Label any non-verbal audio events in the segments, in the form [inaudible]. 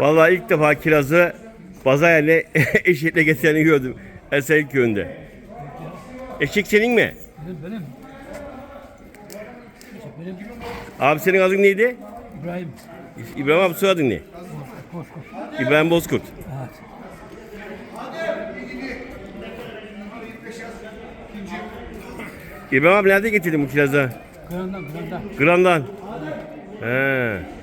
Vallahi ilk defa kirazı pazarla [laughs] eşekle getireni gördüm. Esenlik köyünde. Eşek senin mi? Benim benim. Benim Abi senin adın neydi? İbrahim. İbrahim abi soyadın ne? Koş. İbrahim Bozkurt. Evet. İbrahim abi nerede getirdin bu kirazı? Kırandan kırandan. Grandan. He.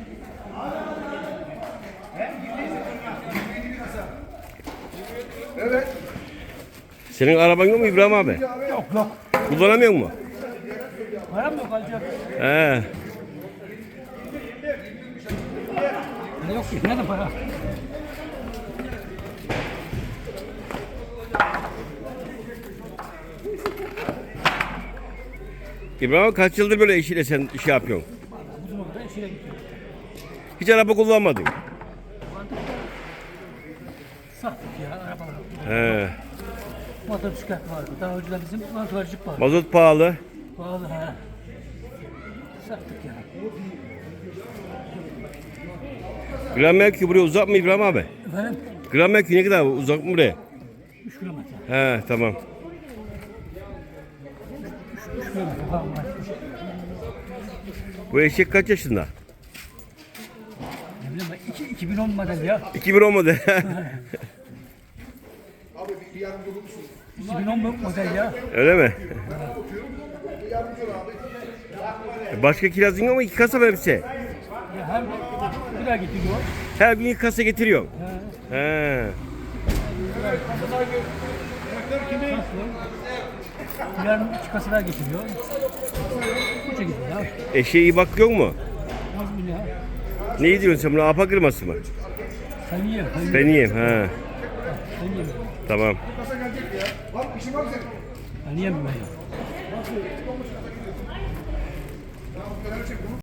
Senin araban yok mu İbrahim abi? Yok yok. Kullanamıyor mu? Param yok alacak. He. Ne yok ki? Nerede para? İbrahim abi kaç yıldır böyle eşiyle sen şey yapıyorsun? Bu zamanda işine gidiyor. Hiç araba kullanmadın. Sattık ya arabaları. He. Motosiklet vardı. Daha önceden bizim motorcuk vardı. Mazot pahalı. Pahalı ha. Sattık ya. Gramerkü buraya uzak mı İbrahim abi? Efendim? Gramerkü ne kadar uzak mı buraya? 3 kilometre. He tamam. 3 kilometre falan var. Bu eşek kaç yaşında? 2010 model ya. 2010 model. [laughs] 2010 model ya. Öyle mi? Başka kirazın yok mu? İki kasa mı hepsi? ya hem bir daha getiriyor. Her gün iki kasa getiriyor. Ha. He. Yarın iki kasa daha getiriyor. Bu şekilde ya. Eşeğe iyi bakıyor mu? Az mı ya? Ne diyorsun sen buna? Apa kırması mı? Sen ye. Ben yiyeyim. He. Sen ye. Tamam. Ben yiyemem ben ya.